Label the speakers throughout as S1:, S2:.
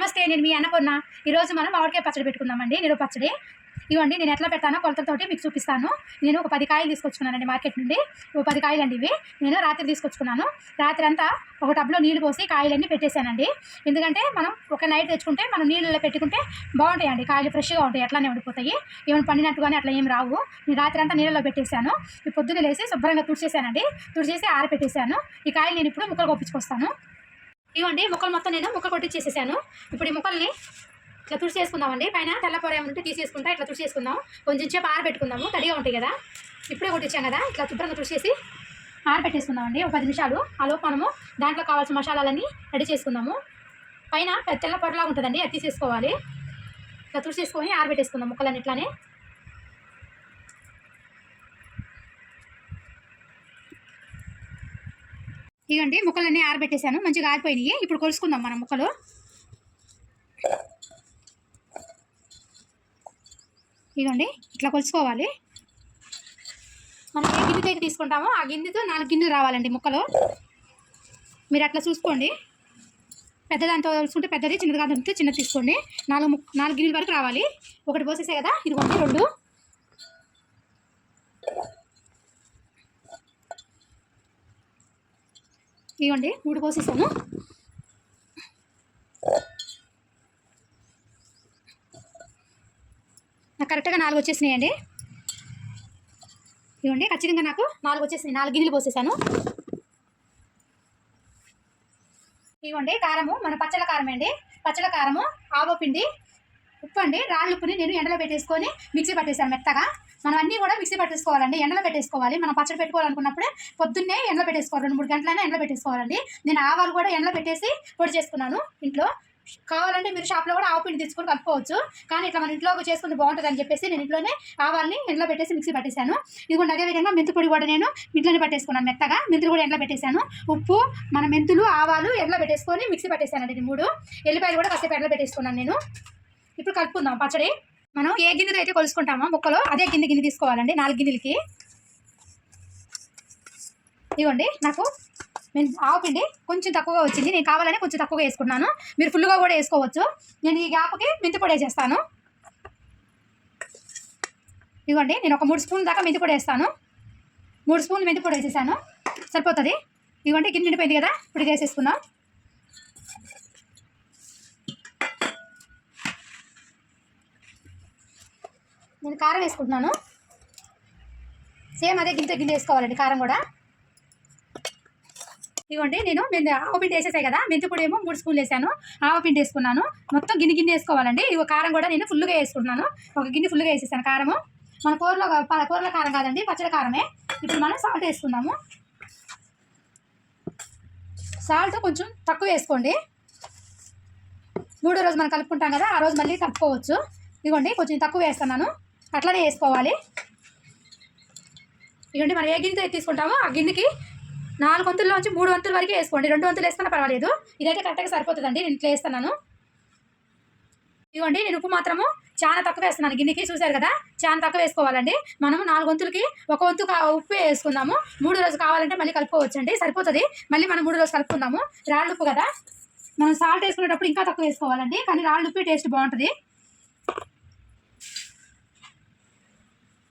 S1: నమస్తే నేను మీ అన్నపూర్ణ. ఈరోజు మనం మామిడికాయ పచ్చడి పెట్టుకుందామండి. నేను పచ్చడి. ఇవ్వండి నేను ఎట్లా పెడతానో కొలతలతోటి మీకు చూపిస్తాను. నేను ఒక పది కాయలు తీసుకొచ్చుకున్నానండి మార్కెట్ నుండి. ఒక పది కాయలు అండి ఇవి. నేను రాత్రి తీసుకొచ్చుకున్నాను. రాత్రి అంతా ఒక టబ్లో నీళ్ళు పోసి కాయలన్నీ పెట్టేశానండి. ఎందుకంటే మనం ఒక నైట్ తెచ్చుకుంటే మనం నీళ్ళలో పెట్టుకుంటే బాగుంటాయండి. కాయలు ఫ్రెష్గా ఉంటాయి అట్లానే ఉండిపోతాయి. ఏమైనా పండినట్టుగానే అట్లా ఏం రావు. నేను రాత్రి అంతా నీళ్ళలో పెట్టేశాను. ఈ పొద్దున్న లేసి శుభ్రంగా తుడిచేసానండి తుడిచేసి ఆరపెట్టేశాను ఈ కాయలు నేను ఇప్పుడు ముక్కలు కొప్పించుకొస్తాను. ఇవ్వండి ముక్కలు మొత్తం నేను ముక్క కొట్టించేసేసాను ఇప్పుడు ఈ ముక్కల్ని ఇట్లా తుడిచి చేసుకుందామండి పైన తెల్లపొర ఏమంటే తీసేసుకుంటా ఇట్లా తుడిచి చేసుకుందాం కొంచెం సేపు ఆరబెట్టుకుందాము తడిగా ఉంటాయి కదా. ఇప్పుడే కొట్టించాం కదా ఇట్లా శుభ్రంగా తుడిచేసి ఆరబెట్టేసుకుందామండి ఒక పది నిమిషాలు ఆ మనము దాంట్లో కావాల్సిన మసాలాలన్నీ రెడీ చేసుకుందాము. పైన పెద్ద తెల్ల పొరలాగా ఉంటుందండి అది తీసేసుకోవాలి. ఇట్లా తుడిచేసుకొని ఆరబెట్టేసుకుందాం ముక్కలన్నీ ఇగండి ముక్కలన్నీ ఆరబెట్టేశాను. మంచిగా ఆరిపోయినాయి. ఇప్పుడు కొలుసుకుందాం మనం ముక్కలు. ఇదిగోండి ఇట్లా కొలుసుకోవాలి. మనం ఏ గిన్నెతో అయితే తీసుకుంటామో ఆ గిన్నెతో నాలుగు గిన్నెలు రావాలండి ముక్కలు. మీరు అట్లా చూసుకోండి. పెద్దదాంతో చూసుకుంటే పెద్దది చిన్నదిగా దొరికితే చిన్నది తీసుకోండి. నాలుగు ముక్ నాలుగు గిన్నెల వరకు రావాలి. ఒకటి పోసేసే కదా ఇదిగోండి రెండు. ఇవ్వండి మూడు పోసేసాను. నాకు కరెక్ట్గా నాలుగు వచ్చేసినాయండి. ఇవ్వండి. ఖచ్చితంగా నాకు నాలుగు వచ్చేసినాయి. నాలుగు గిన్నెలు పోసేసాను. ఇవ్వండి. కారము మన పచ్చల కారం అండి. పచ్చల కారము ఆవ పిండి ఉప్పు అండి. రాళ్ళు ఉప్పుని నేను ఎండలో పెట్టేసుకొని మిక్సీ పట్టేశాను మెత్తగా. మనం అన్నీ కూడా మిక్సీ పట్టేసుకోవాలండి. ఎండలో పెట్టేసుకోవాలి. మనం పచ్చడి పెట్టుకోవాలనుకున్నప్పుడే పొద్దున్నే ఎండలో పెట్టేసుకోవాలి. రెండు మూడు గంటలైనా ఎండలో పెట్టేసుకోవాలండి. నేను ఆవాలు కూడా ఎండలో పెట్టేసి పొడి చేసుకున్నాను ఇంట్లో. కావాలంటే మీరు షాప్లో కూడా ఆవు పిండి తీసుకొని కలుపుకోవచ్చు. కానీ ఇట్లా మన ఇంట్లో చేసుకుంటే బాగుంటుంది అని చెప్పేసి నేను ఇంట్లోనే ఆవాల్ని ఎండలో పెట్టేసి మిక్సీ పట్టేశాను. ఇదిగోండి అదేవిధంగా మెంతు పొడి కూడా నేను ఇంట్లోనే పట్టేసుకున్నాను మెత్తగా. మెంతులు కూడా ఎండలో పెట్టేశాను. ఉప్పు మన మెంతులు ఆవాలు ఎండలో పెట్టేసుకొని మిక్సీ పట్టేశానండి ఇది మూడు. ఎల్లిపాయలు కూడా కాసేపు ఎండలో పెట్టేసుకున్నాను నేను. ఇప్పుడు కలుపుకుందాం పచ్చడి. మనం ఏ గిన్నెతో అయితే కొలుసుకుంటామో ముక్కలు అదే గిన్నె గిన్నె తీసుకోవాలండి నాలుగు గిన్నెలకి. ఇవ్వండి నాకు నేను ఆవు పిండి కొంచెం తక్కువగా వచ్చింది నేను కావాలని కొంచెం తక్కువగా వేసుకున్నాను మీరు ఫుల్గా కూడా వేసుకోవచ్చు. నేను ఈ గ్యాప్కి మెంతి పొడి వేసేస్తాను. ఇవ్వండి నేను ఒక మూడు స్పూన్ దాకా మెంతి పొడి వేస్తాను. మూడు స్పూన్లు మెంతి పొడి వేసేసాను. సరిపోతుంది? ఇవ్వండి గిన్నె నిండిపోయింది కదా ఇప్పుడు ఇది నేను కారం వేసుకుంటున్నాను. సేమ్ అదే గిన్నె గిన్నె వేసుకోవాలండి కారం కూడా. ఇదిగోండి నేను మెంతి ఆవపిండి వేసేసాయి కదా మెంతి పొడి ఏమో మూడు స్పూన్లు వేసాను ఆవపిండి వేసుకున్నాను. మొత్తం గిన్నె గిన్నె వేసుకోవాలండి. ఇక కారం కూడా నేను ఫుల్గా వేసుకుంటున్నాను. ఒక గిన్నె ఫుల్గా వేసేసాను కారము. మన కూరలో ప- కూరలో కారం కాదండి పచ్చడి కారమే. ఇప్పుడు మనం సాల్ట్ వేసుకుందాము. సాల్ట్ కొంచెం తక్కువ వేసుకోండి. మూడో రోజు మనం కలుపుకుంటాం కదా ఆ రోజు మళ్ళీ కలుపుకోవచ్చు. ఇదిగోండి కొంచెం తక్కువ వేస్తున్నాను. అట్లనే వేసుకోవాలి. ఇదిగోండి మనం ఏ గిన్నెతో తీసుకుంటామో ఆ గిన్నెకి నాలుగు వంతుల్లోంచి మూడు వంతుల వరకు వేసుకోండి. రెండు వంతులు వేసుకున్నా పర్వాలేదు. ఇదైతే కరెక్ట్గా సరిపోతుందండి. నేను ఇట్లా వేస్తున్నాను. ఇదిగోండి నేను ఉప్పు మాత్రము చాలా తక్కువ వేస్తున్నాను. గిన్నెకి చూశారు కదా? చాలా తక్కువ వేసుకోవాలండి. మనము నాలుగు వంతులకి ఒక వంతు ఉప్పు వేసుకుందాము. మూడు రోజు కావాలంటే మళ్ళీ కలుపుకోవచ్చండి. సరిపోతుంది. మళ్ళీ మనం మూడు రోజు కలుపుకుందాము. రాళ్ళు ఉప్పు కదా? మనం సాల్ట్ వేసుకునేటప్పుడు ఇంకా తక్కువ వేసుకోవాలండి. కానీ రాళ్ళు ఉప్పు టేస్ట్ బాగుంటుంది.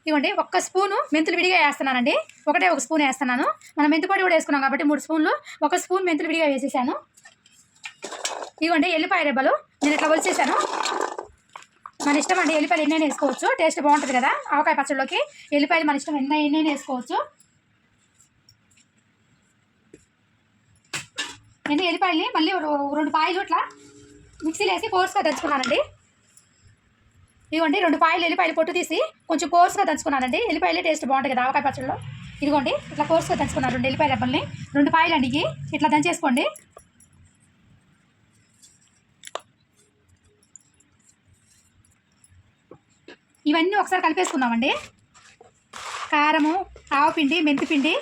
S1: ఇవ్వండి. ఒక్క స్పూను మెంతులు విడిగా వేస్తున్నానండి. ఒకటే ఒక స్పూన్ వేస్తున్నాను. మనం మెంతి పొడి కూడా వేసుకున్నాం కాబట్టి మూడు స్పూన్లు. ఒక స్పూన్ మెంతులు విడిగా వేసేసాను. ఇవ్వండి ఎల్లిపాయ రెబ్బలు. నేను ఇట్లా వలిసేసాను మన ఇష్టం అండి ఎల్లిపాయలు ఎన్నైనా వేసుకోవచ్చు. టేస్ట్ బాగుంటుంది కదా ఆవకాయ పచ్చడిలోకి. ఎల్లిపాయలు మన ఇష్టం ఎన్న ఎన్నైనా వేసుకోవచ్చు. నేను ఎల్లిపాయలని? మళ్ళీ రెండు పాయలు ఇట్లా మిక్సీలో వేసి ఫోర్స్గా తెచ్చుకున్నానండి ఇదిగోండి రెండు పాయలు ఎల్లిపాయలు పొట్టు తీసి కొంచెం కోర్సుగా దంచుకున్నానండి. ఎల్లిపాయలే టేస్ట్ బాగుంటుంది కదా ఆవకాయ పచ్చడిలో. ఇదిగోండి ఇట్లా కోర్సుగా దంచుకున్నాను రెండు ఎల్లిపాయ రెబ్బల్ని. రెండు పాయలు అండి ఇట్లా దంచేసుకోండి. ఇవన్నీ ఒకసారి కలిపేసుకుందామండి. కారము ఆవపిండి మెంతిపిండి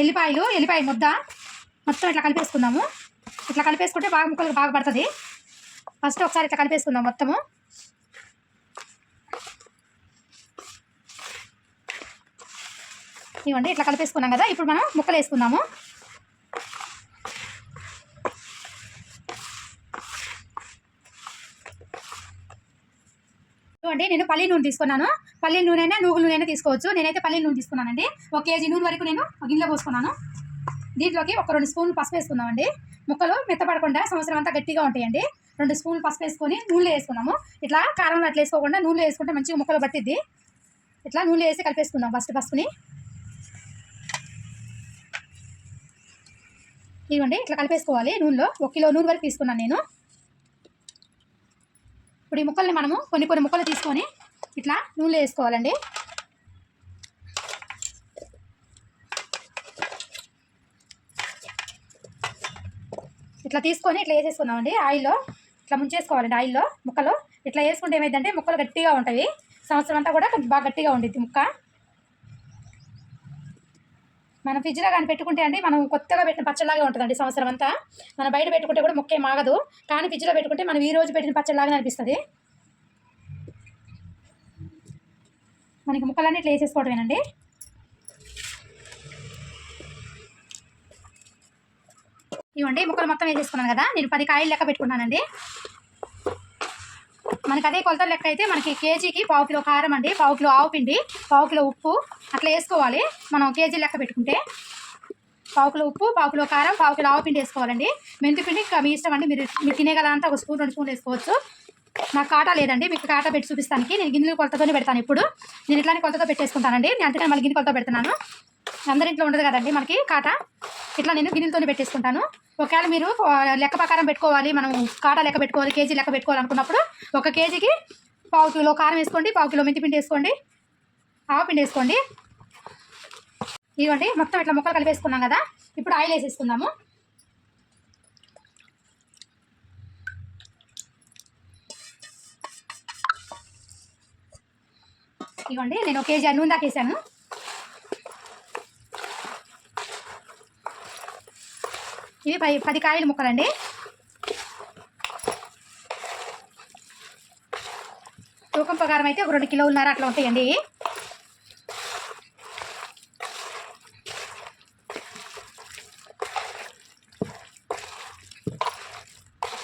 S1: ఎల్లిపాయలు ఎల్లిపాయ ముద్ద. మొత్తం ఇట్లా కలిపేసుకుందాము. ఇట్లా కలిపేసుకుంటే బాగా ముక్కలకు బాగా పడుతుంది. ఫస్ట్ ఒకసారి ఇట్లా కలిపేసుకుందాం మొత్తము. ఇవ్వండి. ఇట్లా కలిపేసుకున్నాం కదా ఇప్పుడు మనం ముక్కలు వేసుకుందాము. చూడండి నేను పల్లి నూనె తీసుకున్నాను. పల్లి నూనె అయినా నువ్వుల నూనె అయినా తీసుకోవచ్చు. నేనైతే పల్లి నూనె తీసుకున్నానండి. ఒక కేజీ నూనె వరకు నేను గిన్నెలో పోసుకున్నాను. దీంట్లోకి ఒక రెండు స్పూన్లు పసుపు వేసుకుందామండి. ముక్కలు మెత్తపడకుండా సంవత్సరం అంతా గట్టిగా ఉంటాయండి. రెండు స్పూన్లు పసుపు వేసుకొని నూనెలో వేసుకున్నాము. ఇట్లా కారంలో అట్లా వేసుకోకుండా నూనెలో వేసుకుంటే మంచిగా ముక్కలు పట్టిద్ది. ఇట్లా నూనెలో వేసి కలిపేసుకుందాం ఫస్ట్ పసుపుని. ఇవ్వండి ఇట్లా కలిపేసుకోవాలి. నూనెలో ఒక కిలో నూనె వరకు తీసుకున్నాను నేను. ఇప్పుడు ఈ ముక్కల్ని మనము కొన్ని కొన్ని ముక్కలు తీసుకొని ఇట్లా నూనెలో వేసుకోవాలండి. ఇట్లా తీసుకొని ఇట్లా వేసేసుకున్నామండి ఆయిల్లో ఇట్లా ముంచేసుకోవాలండి ఆయిల్లో ముక్కలు. ఇట్లా వేసుకుంటే ఏమైందంటే ముక్కలు గట్టిగా ఉంటాయి. సంవత్సరం అంతా కూడా కొంచెం బాగా గట్టిగా ఉండిద్ది ముక్క. మనం ఫ్రిడ్జ్లో కానీ పెట్టుకుంటే అండి మనం కొత్తగా పెట్టిన పచ్చడిలాగే ఉంటుందండి సంవత్సరం అంతా. మనం బయట పెట్టుకుంటే కూడా ముక్కే మాగదు. కానీ ఫ్రిడ్జ్లో పెట్టుకుంటే మనం ఈ రోజు పెట్టిన పచ్చడిలాగానే అనిపిస్తుంది. మనకి ముక్కలన్నీ ఇట్లా వేసేసుకోవడమేనండి ఇవ్వండి ముక్కలు మొత్తం వేసేసుకున్నాను కదా. నేను పది కాయలు లెక్క పెట్టుకున్నానండి. మనకి అదే కొలత లెక్క అయితే మనకి కేజీకి పావు కిలో కారం అండి పావు కిలో ఆవు పిండి పావు కిలో ఉప్పు అట్లా వేసుకోవాలి. మనం కేజీ లెక్క పెట్టుకుంటే పావు కిలో ఉప్పు పావు కిలో కారం పావు కిలో ఆవు పిండి వేసుకోవాలండి. మెంతి పిండి మీ ఇష్టం అండి మీరు మీరు తినేగలంటే ఒక స్పూన్ రెండు స్పూన్లు వేసుకోవచ్చు. నాకు కాటా లేదండి మీకు కాటా పెట్టి చూపిస్తానికి. నేను గిన్నెలు కొలతతోనే పెడతాను ఇప్పుడు. నేను ఇట్లానే కొలతతో పెట్టేసుకుంటానండి. నేను అందుకని మళ్ళీ గిన్నె కొలత పెడుతున్నాను. అందరింట్లో ఉండదు కదండి మనకి కాటా. ఇట్లా నేను గిన్నెలతోనే పెట్టేసుకుంటాను. ఒకవేళ మీరు లెక్క ప్రకారం పెట్టుకోవాలి మనం కాటా లెక్క పెట్టుకోవాలి కేజీ లెక్క పెట్టుకోవాలనుకున్నప్పుడు ఒక కేజీకి పావు కిలో కారం వేసుకోండి పావు కిలో మెంతి పిండి వేసుకోండి ఆవు పిండి వేసుకోండి. ఇదిగోండి మొత్తం ఇట్లా ముక్కలు కలిపేసుకున్నాం కదా ఇప్పుడు ఆయిల్ వేసేసుకుందాము. ఇవ్వండి నేను ఒక కేజీ నూనె దాకా వేసాను. ఇవి పది పది కాయలు ముక్కలండి. తూకం ప్రకారం అయితే ఒక రెండు కిలోలున్నర అట్లా ఉంటాయండి.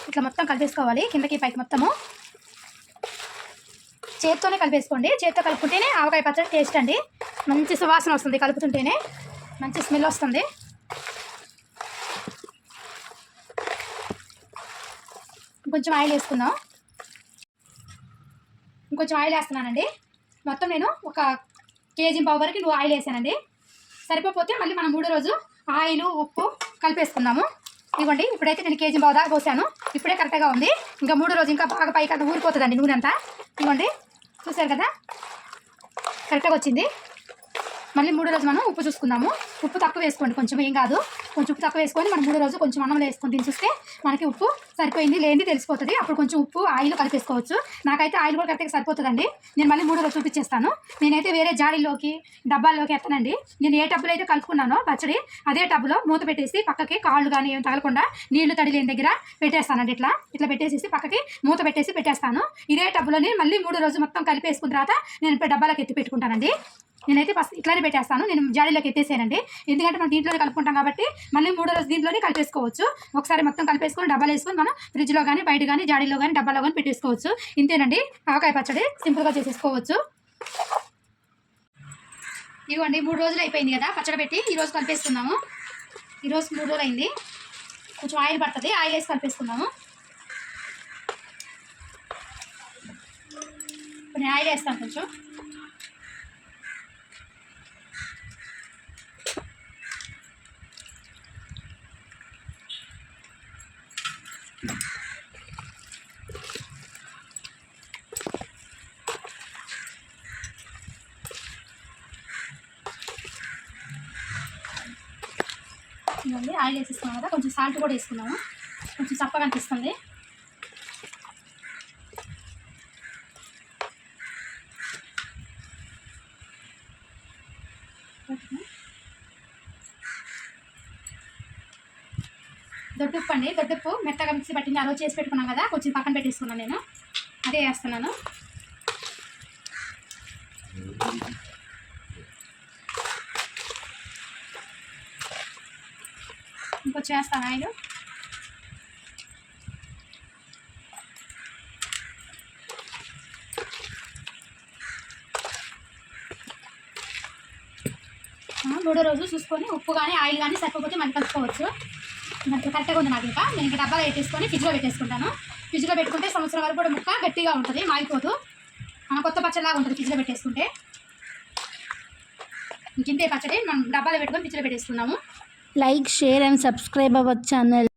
S1: ఇట్లా మొత్తం కలిపేసుకోవాలి కిందకి పైకి మొత్తము. చేత్తోనే కలిపేసుకోండి. చేత్తో కలుపుకుంటేనే ఆవకాయ పచ్చడి టేస్ట్ అండి. మంచి సువాసన వస్తుంది కలుపుతుంటేనే. మంచి స్మెల్ వస్తుంది. ఇంకొంచెం ఆయిల్ వేసుకుందాం. ఇంకొంచెం ఆయిల్ వేస్తున్నానండి. మొత్తం నేను ఒక కేజీ పావు వరకు నువ్వు ఆయిల్ వేసానండి. సరిపోతే మళ్ళీ మనం మూడో రోజు ఆయిల్ ఉప్పు కలిపేసుకుందాము. ఇవ్వండి ఇప్పుడైతే నేను కేజీ పావు దాకా పోసాను. ఇప్పుడే కరెక్ట్గా ఉంది. ఇంకా మూడో రోజు ఇంకా బాగా పైకి అంతా ఊరిపోతుందండి నూనె అంతా. ఇవ్వండి చూసారు కదా? కరెక్ట్గా వచ్చింది. మళ్ళీ మూడో రోజు మనం ఉప్పు చూసుకుందాము. ఉప్పు తక్కువ వేసుకోండి. కొంచెం ఏం కాదు. కొంచెం ఉప్పు తక్కువ వేసుకొని మనం మూడో రోజు కొంచెం అన్నంలో వేసుకొని తిని చూస్తే మనకి ఉప్పు సరిపోయింది లేనిది తెలిసిపోతుంది. అప్పుడు కొంచెం ఉప్పు ఆయిల్ కలిపేసుకోవచ్చు. నాకైతే ఆయిల్ కూడా కరెక్ట్గా సరిపోతుందండి. నేను మళ్ళీ మూడో రోజు చూపించేస్తాను. నేనైతే వేరే జాడీలోకి డబ్బాల్లోకి ఎత్తనండి. నేను ఏ టబ్బులో అయితే కలుపుకున్నానో పచ్చడి అదే టబ్బులో మూత పెట్టేసి పక్కకి కాళ్ళు కానీ ఏం తగలకుండా నీళ్ళు తడి లేని దగ్గర పెట్టేస్తానండి ఇట్లా. ఇట్లా పెట్టేసేసి పక్కకి మూత పెట్టేసి పెట్టేస్తాను. ఇదే టబ్బులోని మళ్ళీ మూడు రోజు మొత్తం కలిపేసుకున్న తర్వాత నేను డబ్బాలకు ఎత్తి పెట్టుకుంటానండి. నేనైతే ఫస్ట్ ఇట్లానే పెట్టేస్తాను. నేను జాడీలోకి ఎత్తేసానండి. ఎందుకంటే మనం దీంట్లోనే కలుపుకుంటాం కాబట్టి మళ్ళీ మూడో రోజు దీంట్లోనే కలిపేసుకోవచ్చు. ఒకసారి మొత్తం కలిపేసుకొని డబ్బాలు వేసుకొని మనం ఫ్రిడ్జ్లో కానీ బయట కానీ జాడీలో కానీ డబ్బాలో కానీ పెట్టేసుకోవచ్చు. ఇంతేనండి. ఆవకాయ పచ్చడి సింపుల్గా చేసేసుకోవచ్చు. ఇవ్వండి మూడు రోజులు అయిపోయింది కదా పచ్చడి పెట్టి. ఈరోజు కలిపేసుకుందాము. ఈరోజు మూడు రోజులు అయింది. కొంచెం ఆయిల్ పడుతుంది. ఆయిల్ వేసి కలిపేసుకుందాము. నేను ఆయిల్ వేస్తాను కొంచెం. ఇవ్వండి ఆయిల్ వేసేసుకున్నాం కదా కొంచెం సాల్ట్ కూడా వేసుకున్నాము. కొంచెం చప్పగా అనిపిస్తుంది. దొడ్డుప్పు అండి. దొడ్డుప్పు మెత్తగా మిక్సీ పట్టింది. ఆ రోజు చేసి పెట్టుకున్నాం కదా. కొంచెం పక్కన పెట్టేసుకున్నాను నేను. అదే వేస్తున్నాను. చేస్తాను ఆయన మూడో రోజు చూసుకొని ఉప్పు కానీ ఆయిల్ కానీ సరిపోతే మనం కలుపుకోవచ్చు. కరెక్ట్గా ఉంది నాకు ఇంకా. నేను ఇంకా డబ్బాలో పెట్టేసుకొని ఫ్రిడ్జ్లో పెట్టేసుకుంటాను. ఫ్రిడ్జ్లో పెట్టుకుంటే సంవత్సరం వరకు కూడా ముక్క గట్టిగా ఉంటుంది మాగిపోతూ మన కొత్త పచ్చడిలాగా ఉంటుంది ఫ్రిడ్జ్లో పెట్టేసుకుంటే. ఇంకింతే పచ్చడి మనం డబ్బాలో పెట్టుకొని ఫ్రిడ్జ్లో పెట్టేసుకున్నాము.
S2: Like, share and subscribe our channel.